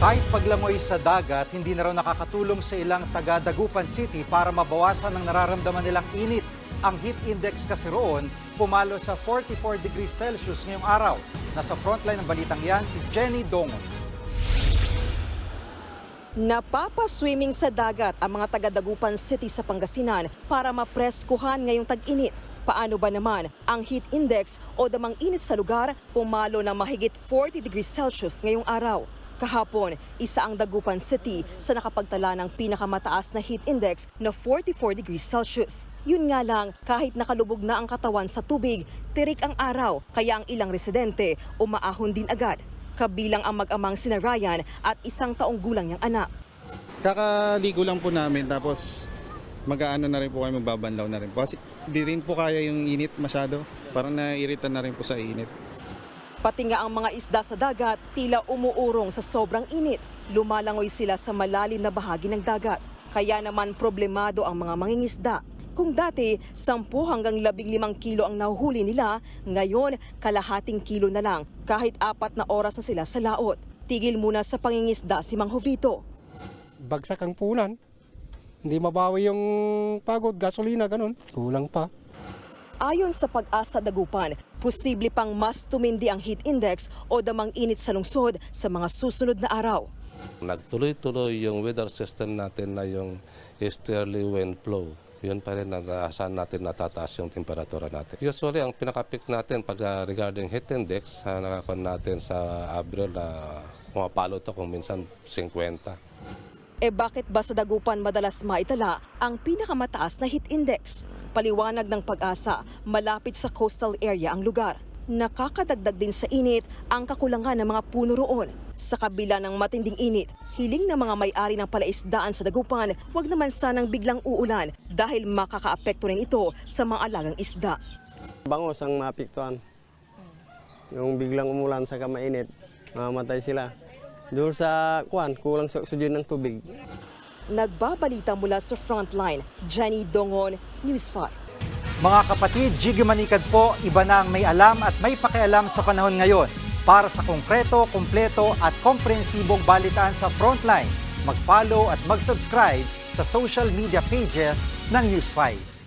Kahit paglangoy sa dagat, hindi na raw nakakatulong sa ilang taga Dagupan City para mabawasan ang nararamdaman nilang init. Ang heat index kasi roon pumalo sa 44 degrees Celsius ngayong araw. Nasa frontline ng balitang yan si Jenny Dongon. Napapaswimming sa dagat ang mga taga-Dagupan City sa Pangasinan para mapreskuhan ngayong tag-init. Paano ba naman ang heat index o damang init sa lugar pumalo ng mahigit 40 degrees Celsius ngayong araw? Kahapon, isa ang Dagupan City sa nakapagtala ng pinakamataas na heat index na 44 degrees Celsius. Yun nga lang, kahit nakalubog na ang katawan sa tubig, tirik ang araw kaya ang ilang residente umaahon din agad. Kabilang ang mag-amang sina Ryan at isang taong gulang niyang anak. Kakaligo lang po namin tapos mag-aano na rin po kami, magbabanlaw na rin po. Kasi di rin po kaya yung init masyado. Parang naiirita na rin po sa init. Pati nga ang mga isda sa dagat, tila umuurong sa sobrang init. Lumalangoy sila sa malalim na bahagi ng dagat. Kaya naman problemado ang mga mangingisda. Kung dati, 10 hanggang 15 kilo ang nahuhuli nila, ngayon kalahating kilo na lang kahit apat na oras na sila sa laot. Tigil muna sa pangingisda si Mang Jovito. bagsak ang punan. Hindi mabawi yung pagod, gasolina, ganun. Kulang pa. Ayon sa pag-asa Dagupan, posible pang mas tumindi ang heat index o damang init sa lungsod sa mga susunod na araw. Nagtuloy-tuloy yung weather system natin na yung easterly wind flow. Yun pa rin ang saan natin natataas yung temperatura natin. Usually, ang pinaka-peak natin pag uh, regarding heat index, uh, natin sa Abril, uh, pumapalo to kung minsan 50. E bakit ba sa Dagupan madalas maitala ang pinakamataas na heat index? Paliwanag ng pag-asa, malapit sa coastal area ang lugar. Nakakadagdag din sa init ang kakulangan ng mga puno roon. Sa kabila ng matinding init, hiling ng mga may-ari ng palaisdaan sa Dagupan, wag naman sanang biglang uulan dahil makakaapekto rin ito sa mga alagang isda. Bangos ang mapiktuan. Yung biglang umulan sa kamainit, mamatay sila. Doon sa kuan, kulang sa oxygen ng tubig. Nagbabalita mula sa frontline, Jenny Dongon, News 5. Mga kapatid, Jiggy Manikad po, iba na ang may alam at may pakialam sa panahon ngayon. Para sa konkreto, kumpleto at komprehensibong balitaan sa Frontline, mag-follow at mag-subscribe sa social media pages ng News 5.